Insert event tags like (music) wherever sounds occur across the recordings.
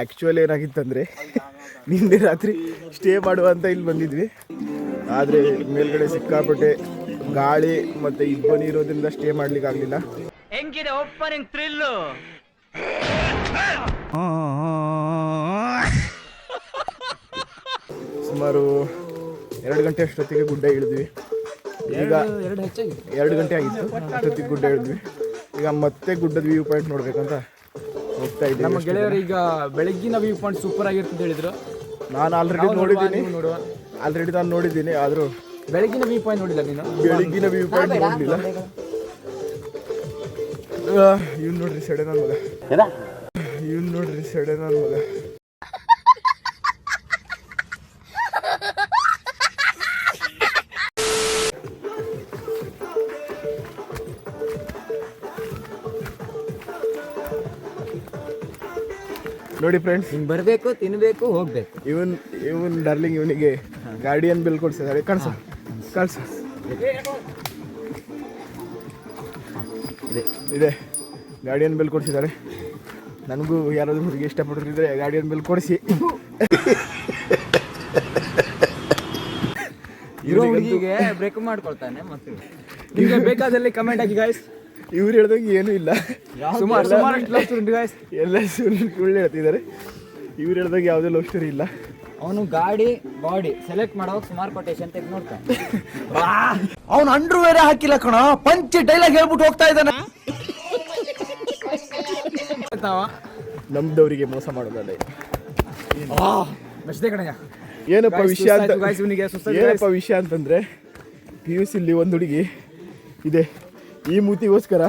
Actually ಏನಾಗಿತ್ತಂದರೆ ನಿನ್ನೆ ರಾತ್ರಿ stay ಮಾಡುವ ಅಂತ ಇಲ್ಲಿ ಬಂದಿದ್ವಿ. ಆದರೆ ಮೇಲ್ಗಡೆ ಸಿಕ್ಕಾಪಟ್ಟೆ ಗಾಳಿ ಮತ್ತು ಇಬ್ಬನಿ ಇರೋದ್ರಿಂದ ಸ್ಟೇ ಮಾಡ್ಲಿಕ್ಕೆ ಆಗಲಿಲ್ಲ. ಹೆಂಗಿದೆ ಓಪನಿಂಗ್ ಥ್ರಿಲ್ಲು ಸುಮಾರು ಎರಡು ಗಂಟೆ ಅಷ್ಟೊತ್ತಿಗೆ ಗುಡ್ಡ ಇಳಿದ್ವಿ. ಈಗ ಎರಡು ಗಂಟೆ ಆಗಿತ್ತು ಅಷ್ಟೊತ್ತಿಗೆ ಗುಡ್ಡ ಇಳಿದ್ವಿ. ಈಗ ಮತ್ತೆ ಗುಡ್ಡದ ವ್ಯೂ ಪಾಯಿಂಟ್ ನೋಡ್ಬೇಕಂತ ಹೋಗ್ತಾ ಇದ್ದೀವಿ ನಮ್ಮ ಗೆಳೆಯರು ಈಗ ಬೆಳಗ್ಗಿನ ವ್ಯೂ ಪಾಯಿಂಟ್ ಸೂಪರ್ ಆಗಿರ್ತದೆ ಹೇಳಿದ್ರು. ನಾನು ಆಲ್ರೆಡಿ ನೋಡಿದ್ದೀನಿ. ನೋಡುವ. ಆಲ್ರೆಡಿ ನಾನು ನೋಡಿದ್ದೀನಿ ಆದರೂ ಬೆಳಗಿನ ವ್ಯೂ ಪಾಯಿಂಟ್ ನೋಡಿಲ್ಲ ನೀನು? ಬೆಳಿಗ್ಗಿನ ವ್ಯೂ ಪಾಯಿಂಟ್ ನೋಡಲಿಲ್ಲ. ಇವ್ನು ನೋಡ್ರಿ ಸಡೆ ನನ್ನ ಮಗ ಇವ್ನು ನೋಡ್ರಿ ಸಡೆ ನನ್ನ ಮಗ. ನೋಡಿ ಫ್ರೆಂಡ್ಸ್ ಹಿಂಗೆ ಬರಬೇಕು ತಿನ್ನಬೇಕು ಹೋಗ್ಬೇಕು. ಇವನ್ ಇವನ್ ಡಾರ್ಲಿಂಗ್ ಇವನಿಗೆ ಗಾರ್ಡಿಯನ್ ಬಿಲ್ ಕೊಡ್ಸಿದ್ದಾರೆ. ಕಳ್ಸ ಕಳ್ಸ. ಇದೆ ಗಾರ್ಡಿಯನ್ ಬಿಲ್ ಕೊಡ್ಸಿದ್ದಾರೆ. ನನಗೂ ಯಾರಾದರೂ ಹುಡುಗಿ ಇಷ್ಟಪಡ್ತಿದ್ರೆ ಗಾರ್ಡಿಯನ್ ಬಿಲ್ ಕೊಡಿಸಿ. ಇರೋ ಹುಡುಗಿಗೆ ಬ್ರೇಕ್ ಮಾಡ್ಕೊಳ್ತಾನೆ ಮತ್ತೆ. ನಿಮಗೆ ಬೇಕಾದಲ್ಲಿ ಕಮೆಂಟ್ ಹಾಕಿ ಗಾಯ್ಸ್ ಇವ್ರು ಹೇಳ್ದಂಗೆ ಏನೂ ಇಲ್ಲ. ಸುಮಾರು ಸುಮಾರು ಲವ್ ಸ್ಟೋರಿ ಗಾಯ್ಸ್ ಎಲ್ಲ ಸುಳ್ಳು ಹೇಳ್ತಿದ್ದಾರೆ. ಇವ್ರು ಹೇಳ್ದಂಗೆ ಯಾವುದೇ ಲವ್ ಸ್ಟೋರಿ ಇಲ್ಲ. ಅವನು ಗಾಡಿ ಬಾಡಿ ಸೆಲೆಕ್ಟ್ ಮಾಡೋವಾಗ ಸುಮಾರು ಕೊಟೇಶನ್ ತೆಗೆದು ನೋಡ್ತಾನೆ. (laughs) ಅವನು ಅಂಡ್ರು ಬೇರೆ ಹಾಕಿಲ್ಲ ಕಣ. ಪಂಚಿ ಡೈಲಾಗ್ ಹೇಳ್ಬಿಟ್ಟು ಹೋಗ್ತಾ ಇದ್ದಾನೆ. ನಮ್ದವರಿಗೆ ಮೋಸ ಮಾಡೋದಲ್ಲ ಕಣಯ್ಯ. ಏನಪ್ಪ Guys, ವಿಷಯ ಅಂತ ಸುಸ್ತಾಯ್ತು guys, ಇವ್ನಿಗೆ ಸುಸ್ತಾಯ್ತು ಏನಪ್ಪ ವಿಷಯ ಅಂತಂದ್ರೆ ಪಿ ಯು ಸಿಲಿ ಒಂದು ಹುಡುಗಿ ಇದೆ. ಈ ಮೂತಿಗೋಸ್ಕರ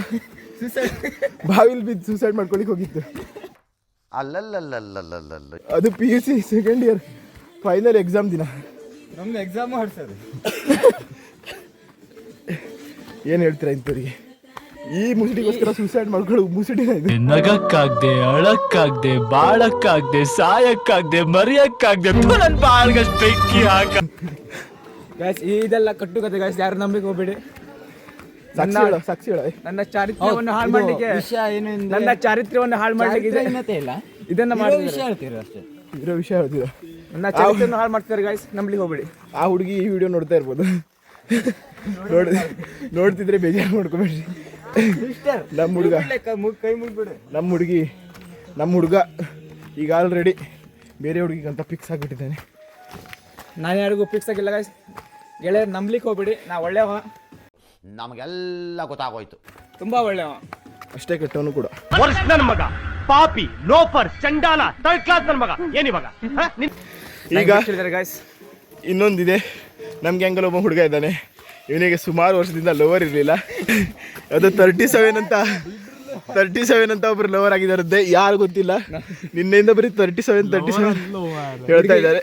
ಬಾವಿಲ್ ಬಿದ್ದು ಸೂಸೈಡ್ ಮಾಡ್ಕೊಳಿಕ್ ಹೋಗಿತ್ತು. ಅಲ್ಲಲ್ಲಲ್ಲಲ್ಲಲ್ಲಲ್ಲ ಅದು P U C second year final exam ದಿನ. ನಮ್ದು ಎಕ್ಸಾಮ್ ಹಡ್ಸೋದು ಏನು ಹೇಳ್ತೀರಾ ಇಂಥವ್ರಿಗೆ? ಈ ಮುಸುಡಿಗೋಸ್ಕರ ಸೂಸೈಡ್ ಮಾಡ್ಕೊಳ್ಳೋ ಮುಸುಡಿನ ಇದು. ನಗಕ್ಕಾಗ್ದೆ ಅಳಕ್ಕಾಗ್ದೆ ಬಾಳಕ್ಕಾಗ್ದೆ ಸಾಯಕ್ಕಾಗ್ದೆ ಮರಿಯಕ್ಕಾಗ್ದೆ ಥು, ನನ್ ಬಾಳ್ಗಷ್ಟ್ ಬೆಂಕಿ ಹಾಕ ಗಾಯ್ಸ್ ಇದೆಲ್ಲ ಕಟ್ಟುಕತೆ ಗಾಯ್ಸ್ ಯಾರು ನಂಬಿಕೆ ಹೋಗ್ಬೇಡಿ. ಹೇಳು ಸಾಕ್ಷಿ ಹೇಳು ನನ್ನ ಚಾರಿತ್ರ್ಯವನ್ನು ಹಾಳು ಮಾಡ್ಲಿಕ್ಕೆ ವಿಷಯ ಏನು ನನ್ನ ಚಾರಿತ್ರ್ಯವನ್ನು ಹಾಳು ಮಾಡ್ಲಿಕ್ಕೆ ಇದೆ- ಇಲ್ಲ. ಇದನ್ನ ಮಾಡಿ ವಿಷಯ ಹೇಳ್ತೀರ ಅಷ್ಟೇ. ಇರೋ ವಿಷಯ ಹೇಳ್ತೀರಾ? ನನ್ನ ಚಾರಿತ್ರ್ಯವನ್ನು ಹಾಳು ಮಾಡ್ತಾರೆ ಗಾಯ್ಸ್ ನಂಬಲಿಕ್ಕೆ ಹೋಗ್ಬೇಡಿ. ಆ ಹುಡುಗಿ ಈ ವಿಡಿಯೋ ನೋಡ್ತಾ ಇರ್ಬೋದು. ನೋಡಿ ನೋಡ್ತಿದ್ರೆ ಬೇಜಾರು ಮಾಡ್ಕೋಬೇಡ್ರಿ ನಮ್ಮ ಹುಡುಗ ಕೈ ಮುಗ್ಬಿಡಿ ನಮ್ಮ ಹುಡುಗಿ ನಮ್ಮ ಹುಡುಗ ಈಗ ಆಲ್ರೆಡಿ ಬೇರೆ ಹುಡುಗಿಗಂತ ಫಿಕ್ಸ್ ಆಗಿಬಿಟ್ಟಿದ್ದಾನೆ. ನಾನು ಯಾರಿಗೂ ಫಿಕ್ಸ್ ಆಗಿಲ್ಲ ಗಾಯ್ಸ್ ಗೆಳೆಯರು ನಂಬ್ಲಿಕ್ಕೆ ಹೋಗ್ಬೇಡಿ. ನಾ ಒಳ್ಳೆಯವ ನಮಗೆಲ್ಲ ಗೊತ್ತಾಗೋಯ್ತು. ತುಂಬಾ ಒಳ್ಳೆಯ ಅಷ್ಟೇ ಕೆಟ್ಟವನು ಕೂಡ. ವರ್ಷ ನನ್ನ ಮಗ. ಪಾಪಿ ಲೋಫರ್ ಚಂಡಾಲ ಥರ್ಡ್ ಕ್ಲಾಸ್ ನನ್ನ ಮಗ. ಏನಿವಾಗ ಈಗ ಗಾಯ್ಸ್ ಇನ್ನೊಂದಿದೆ. ನಮ್ಗೆ ಹೆಂಗಲ್ಲ ಒಬ್ಬ ಹುಡುಗ ಇದ್ದಾನೆ. ಇವನಿಗೆ ಸುಮಾರು ವರ್ಷದಿಂದ ಲೋವರ್ ಇರಲಿಲ್ಲ. ಅದು ತರ್ಟಿ ಸೆವೆನ್ ಅಂತ ತರ್ಟಿ ಸೆವೆನ್ ಅಂತ ಒಬ್ರು ಲೋವರ್ ಆಗಿದ್ದಾರಂತೆ. ಯಾರು ಗೊತ್ತಿಲ್ಲ. ನಿನ್ನೆಯಿಂದ ಬರೀ ತರ್ಟಿ ಸೆವೆನ್ ತರ್ಟಿ ಸೆವೆನ್ ಹೇಳ್ತಾ ಇದ್ದಾರೆ.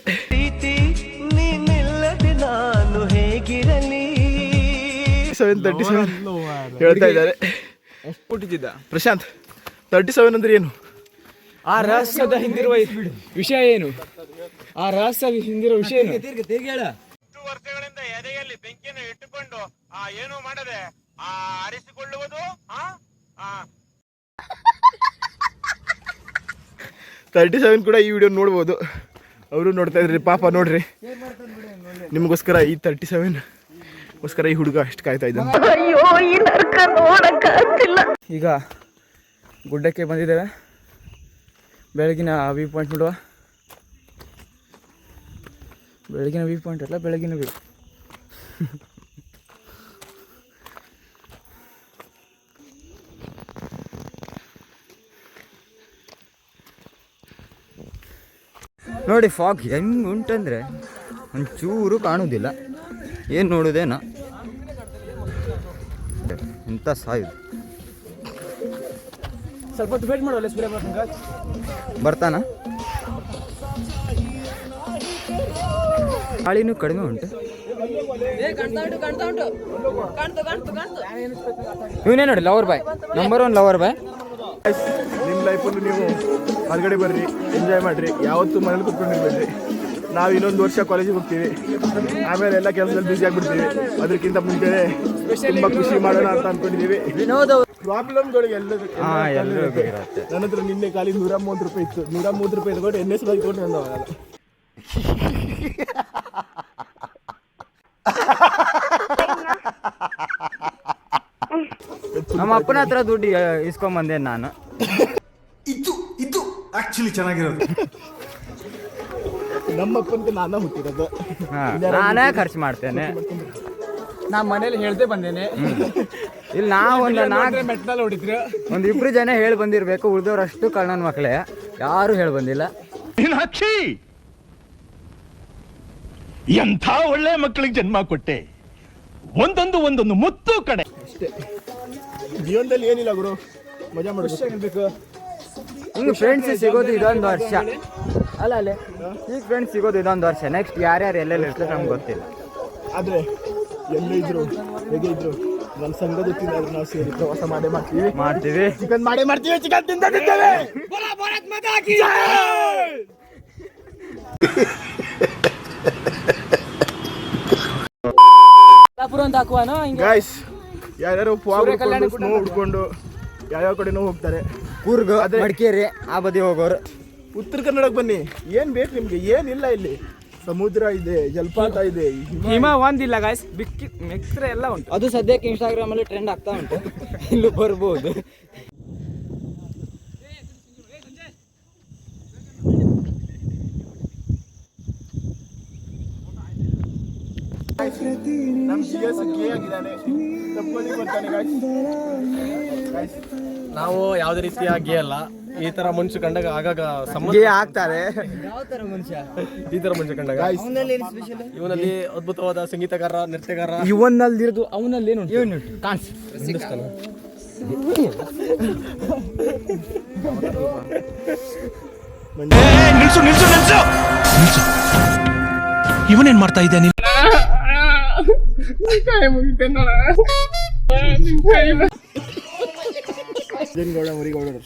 Seven thirty seven. ಹೇಳ್ತಾ ಇದ್ದಾರೆ. ಎಷ್ಟು ಹುಟ್ಟಿದ್ದ ಪ್ರಶಾಂತ್ ತರ್ಟಿ ಸೆವೆನ್ ಅಂದ್ರೆ ಏನು? ಆ ರಹಸ್ಯದ ಹಿಂದಿರುವ ವಿಷಯ ಏನು? ಆ ರಹಸ್ಯ ಹಿಂದಿರುವ ವಿಷಯ ಏನು? ವರ್ಷಗಳಿಂದ ಎದೆಯಲ್ಲಿ ಬೆಂಕಿಯನ್ನು ಇಟ್ಟುಕೊಂಡು ಆ ಏನು ಮಾಡದೆ ಆ ಅರಿಸಿಕೊಳ್ಳುವುದು ಆ ಆ. ತರ್ಟಿ ಸೆವೆನ್ ಕೂಡ ಈ ವಿಡಿಯೋ ನೋಡ್ಬೋದು. ಅವರು ನೋಡ್ತಾ ಇದ್ರಿ ಪಾಪ ನೋಡ್ರಿ. ನಿಮಗೋಸ್ಕರ ಈ ತರ್ಟಿ ಸೆವೆನ್. ಗೋಸ್ಕರ ಈ ಹುಡುಗ ಅಷ್ಟು ಕಾಯ್ತಾ ಇದ್ದಾನೆ. ಈಗ ಗುಡ್ಡಕ್ಕೆ ಬಂದಿದ್ದೇವೆ. ಬೆಳಗಿನ ವ್ಯೂ ಪಾಯಿಂಟ್ ನೋಡುವ. ಬೆಳಗಿನ ವ್ಯೂ ಪಾಯಿಂಟ್ ಅಲ್ಲ ಬೆಳಗಿನ ವ್ಯೂ. ನೋಡಿ ಫಾಗ್ ಹೆಂಗ್ ಉಂಟಂದ್ರೆ ಒಂಚೂರು ಕಾಣುವುದಿಲ್ಲ. ಏನು ನೋಡುದೇನ ಇಂಥ ಸಾಯುದು ಸ್ವಲ್ಪ ಹೊತ್ತು ವೇಟ್ ಸ್ಪ್ರೇ ಬರ್ತಾನೆ ಬರ್ತಾನ? ಗಾಳಿನೂ ಕಡಿಮೆ ಉಂಟು. ಇವನೇ ನೋಡಿ lover boy number one lover boy ನಿಮ್ಮ ಲೈಫಲ್ಲೂ ನೀವು ಹೊರಗಡೆ ಬರ್ರಿ ಎಂಜಾಯ್ ಮಾಡ್ರಿ. ಯಾವತ್ತೂ ಮನೇಲಿ ಕುತ್ಕೊಂಡಿರ್ಬೇಡ್ರಿ ನಾವು ಇನ್ನೊಂದು ವರ್ಷ ಕಾಲೇಜಿಗೆ ಹೋಗ್ತೀವಿ. ಆಮೇಲೆ ಎಲ್ಲ ಕೆಲಸದಲ್ಲಿ ಬ್ಯುಸಿ ಆಗಿಬಿಡ್ತೀವಿ. ಅದಕ್ಕಿಂತ ಮುಂಚೆ ತುಂಬಾ ಖುಷಿ ಮಾಡೋಣ ಅಂತ ಅನ್ಕೊಂಡಿದೀವಿ ವಿನೋದ್ ಅವ್ರು. ಪ್ರಾಬ್ಲಮ್ಗಳು ಎಲ್ಲದಕ್ಕೆ ನನ್ನ ಹತ್ರ ನಿನ್ನೆ ಖಾಲಿ ನೂರ ಮೂವತ್ತು ರೂಪಾಯಿ ಇತ್ತು. ನೂರ ಮೂವತ್ತು ರೂಪಾಯಿ ತಗೊಂಡು ಎನ್ ಎಸ್ ಬಾಗಿ ತಗೊಂಡು ನಾನು (laughs) ನಮ್ಮ ಅಪ್ಪನ ಹತ್ರ ದುಡ್ಡು ಇಸ್ಕೊಂಬಂದೆ ನಾನು. ನಮ್ಮ ಅಪ್ಪನಿಗೆ ನಾನೇ ಹುಟ್ಟಿರೋದು ಹಾ, ನಾನೇ ಖರ್ಚು ಮಾಡ್ತೇನೆ. ನಾ ಮನೇಲಿ ಹೇಳ್ದೆ ಬಂದೇನೆ. ಇಲ್ಲಿ ನಾವು ಒಂದು ನಾಲ್ಕು ಮೆಟ್ನಲ್ಲಿ ಹೊಡಿದ್ರು ಒಂದು ಇಬ್ರು ಜನ ಹೇಳಿ ಬಂದಿರ್ಬೇಕು ಉಳಿದವ್ರಷ್ಟು ಕಣ್ಣನ ಮಕ್ಕಳೇ ಯಾರು ಹೇಳಿ ಬಂದಿಲ್ಲ. ಮೀನಾಕ್ಷಿ! ಎಂಥ ಒಳ್ಳೆ ಮಕ್ಕಳಿಗೆ ಜನ್ಮ ಕೊಟ್ಟೆ. ಒಂದೊಂದು ಒಂದೊಂದು ಮುತ್ತು ಕಡೆ. ಅಷ್ಟೇ. ಜೀವನದಲ್ಲಿ ಏನಿಲ್ಲ ಗುರು. ಮಜಾ ಮಾಡಬೇಕು. ಹಿಂಗೆ ಫ್ರೆಂಡ್ಸ್ ಸಿಗೋದು ಇದೊಂದು ವರ್ಷ. ಅಲ್ಲ ಅಲ್ಲೇ. ಈಗ ಫ್ರೆಂಡ್ಸ್ ಸಿಗೋದು ಇದೊಂದು ವರ್ಷ. ನೆಕ್ಸ್ಟ್ ಯಾರ್ಯಾರು ಎಲ್ಲೆಲ್ಲಿ ಇರ್ತಾರೆ ನಮ್ಗೆ ಗೊತ್ತಿಲ್ಲ. ಆದ್ರೆ ಎಲ್ಲೇ ಇದ್ರು ಹೇಗೆ ಇದ್ರು? ನನ್ನ ಸಂಘದ ತಿಂದಾದ್ರು ನಾವು ಸೇರಿ ಪ್ರವಾಸ ಮಾಡೇ ಮಾಡ್ತೀವಿ. ಮಾಡ್ತೀವಿ. ಚಿಕನ್ ಮಾಡೇ ಮಾಡ್ತೀವಿ ಚಿಕನ್ ತಿಂದ ತಿಂತೇವೆ. ಗಾಯ್ಸ್ ಯಾರ್ಯಾರು ಪುವಾ ಹುಡ್ಕೊಂಡು ಯಾವ್ಯಾವ ಕಡೆನೂ ಹೋಗ್ತಾರೆ. ಕೂರ್ಗ್ ಮಡಿಕೇರಿ ಆ ಬದಿ ಹೋಗೋರು. ಉತ್ತರ ಕನ್ನಡಕ್ಕೆ ಬನ್ನಿ. ಏನ್ ಬೇಕು ನಿಮ್ಗೆ? ಏನಿಲ್ಲ ಇಲ್ಲಿ. ಸಮುದ್ರ ಇದೆ ಜಲಪಾತ ಇದೆ ಹಿಮ ಒಂದಿಲ್ಲ ಗಾಯ್ಸ್ ಬಿಕ್ಕಿ ಮಿಕ್ಸ್ರೆ ಎಲ್ಲ ಉಂಟು. ಅದು ಸದ್ಯಕ್ಕೆ ಇನ್ಸ್ಟಾಗ್ರಾಮಲ್ಲಿ ಟ್ರೆಂಡ್ ಆಗ್ತಾ ಉಂಟು. ಇಲ್ಲೂ ಬರ್ಬೋದು. ನಮ್ ಸಿ ಎಸ್ ಕೆ ಆಗಿದ್ದಾನೆ ತಪ್ಕೊಳ್ಳಿ ಬರ್ತಾನೆ ಗಾಯ್ಸ್ ನಾವು ಯಾವುದೇ ರೀತಿಯ ಗೇ ಅಲ್ಲ. ಈ ತರ ಮನುಷ್ಯ ಕಂಡಾಗ ಆಗಾಗ ಸಂಬಂಧ ಆಗ್ತಾರೆ. ಯಾವ ತರ ಮನುಷ್ಯ? ಈ ತರ ಮನುಷ್ಯ ಕಂಡಾಗ. ಇವನಲ್ಲಿ ಅದ್ಭುತವಾದ ಸಂಗೀತಗಾರ ನೃತ್ಯಗಾರ. ಇವನಲ್ಲಿ ಅವನಲ್ಲಿ ಏನು ನಿಲ್ಸು ನಿಲ್ಸು ನಿಲ್ಸು! ಇವನೇನ್ ಮಾಡ್ತಾ ಇದ್ದಾನೆ ಗೌಡ ಮರಿಗೌಡರು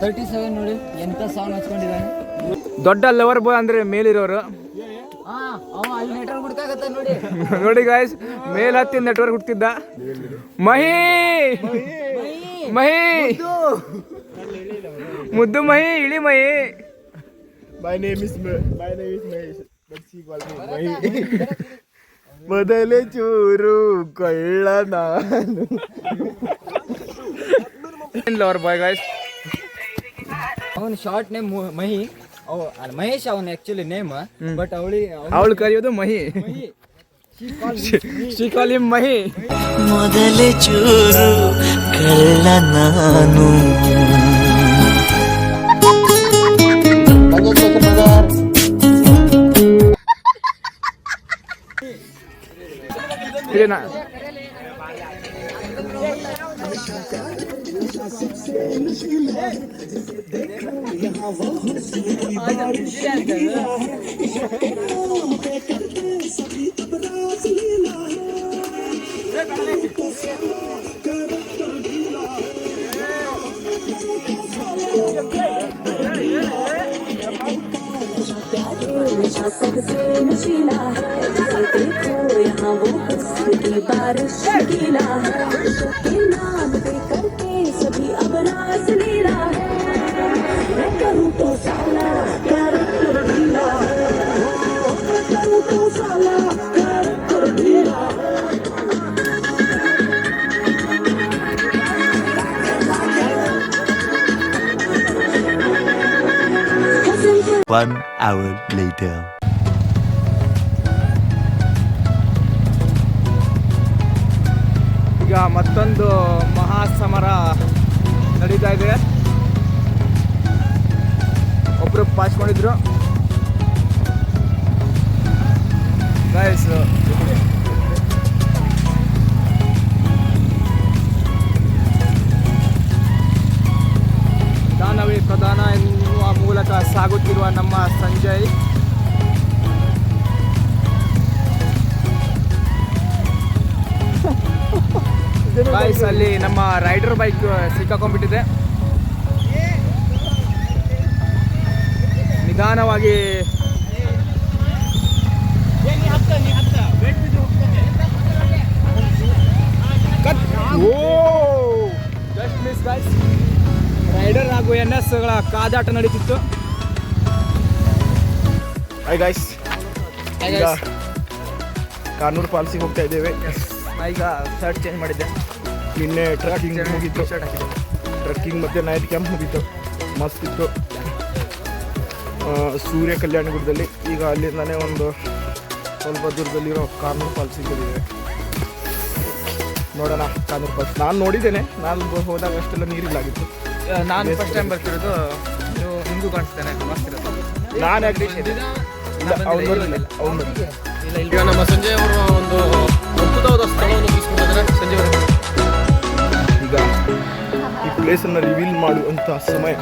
ತರ್ಟಿ ಸೆವೆನ್ ನೋಡಿ ಎಂತ ಸಾಂಗ್ ಹಚ್ಕೊಂಡಿದ್ದಾನೆ ದೊಡ್ಡ ಲವರ್ ಬಾಯ್ ಅಂದ್ರೆ ಮೇಲಿರೋರು. ಹಾ ಅವ ಅಲ್ಲಿ ನೆಟ್ವರ್ಕ್ ನೋಡಿ ನೋಡಿ ಗಾಯ್ಸ್ ಮೇಲ್ ಹತ್ತಿ ನೆಟ್ವರ್ಕ್ ಹುಡ್ತಿದ್ದ ಮಹಿ! ಮಹಿ! ಮುದ್ದು ಮಹಿ ಇಳಿ Mahi. My name is my name is Mahesh but see call Mahi ಮೊದಲೇ ಚೂರು ಕೊಳ್ಳ ನಾನು. ಲವರ್ ಬಾಯ್ ಗಾಯ್ಸ್ ಅವನ ಶಾರ್ಟ್ ನೇಮ್ ಮಹಿ. ಅವ ಮಹೇಶ್ ಅವನ ಆಕ್ಚುಲಿ ನೇಮ್ ಬಟ್ ಅವಳಿ ಅವಳು ಕರೆಯೋದು ಮಹಿ. ಶ್ರೀಕಾಲಿ ಮಹಿ. ಮೊದಲೇ ಚೂರು ಕಳ್ಳ ನಾನು. Plena. Já sei que sei, हुस्न की बारिश गीला है के नाम पे करके सभी अब रास लीला है मैं करूँ तो साला प्यार कर ढीला है मैं करूँ तो साला प्यार कर ढीला है One hour later. ಈಗ ಮತ್ತೊಂದು ಮಹಾಸಮರ ನಡೀತಾ ಇದೆ. ಒಬ್ರು ಪಾಸ್ ಮಾಡಿದ್ರು. ಗೈಸ್ ದಾನವೇ ಪ್ರಧಾನ ಎನ್ನುವ ಮೂಲಕ ಸಾಗುತ್ತಿರುವ ನಮ್ಮ ಸಂಜಯ್. ಗಾಯ್ಸ್ ಅಲ್ಲಿ ನಮ್ಮ ರೈಡರ್ ಬೈಕ್ ಸಿಕ್ಕಾಕೊಂಡ್ಬಿಟ್ಟಿದೆ. ನಿಧಾನವಾಗಿ. Oh just miss guys rider ಹಾಗೂ ಎನ್ ಎಸ್ಗಳ ಕಾದಾಟ ನಡೀತಿತ್ತು. ಹಾಯ್ ಗಾಯ್ಸ್ ಕಾನೂರು ಫಾಲ್ಸಿಗೆ ಹೋಗ್ತಾ ಇದ್ದೇವೆ. ಈಗ ಶರ್ಟ್ ಚೇಂಜ್ ಮಾಡಿದ್ದೆ. ನಿನ್ನೆ ಟ್ರಕ್ಕಿಂಗ್ ಹೋಗಿತ್ತು ಟ್ರಕ್ಕಿಂಗ್ ಮತ್ತು ನೈಟ್ ಕ್ಯಾಂಪ್ ಮುಗೀತು. ಮಸ್ತ್ ಇತ್ತು ಸೂರ್ಯ ಕಲ್ಯಾಣಗುಡ್ಡದಲ್ಲಿ ಈಗ ಅಲ್ಲಿಂದಾನೇ ಒಂದು ಸ್ವಲ್ಪ ದೂರದಲ್ಲಿರೋ ಕಾನೂರು ಫಾಲ್ಸ್ ಸಿಗಲಿದೆ ನೋಡೋಣ ಕಾನೂರು ಫಾಲ್ಸ್ ನಾನು ನೋಡಿದ್ದೇನೆ. ನಾನು ಹೋದಾಗ ಅಷ್ಟೆಲ್ಲ ನೀರಿಲ್ಲಾಗಿತ್ತು. ನಾನು ಫಸ್ಟ್ ಟೈಮ್ ಬರ್ತಿರೋದು ನೀವು ನಿಮಗೂ ಕಾಣಿಸ್ತೇನೆ ನಾನು ಈಗ ನಮ್ಮ ಸಂಜಯ್ ಅವರು ಒಂದು ಅದ್ಭುತವಾದ ಸ್ಥಳವನ್ನು ತಿಳಿಸ್ಕೊಟ್ಟಿದ್ದಾರೆ ಸಂಜಯ್ ಅವರು. ಈ ಪ್ಲೇಸನ್ನು ರಿವೀಲ್ ಮಾಡುವಂಥ ಸಮಯ.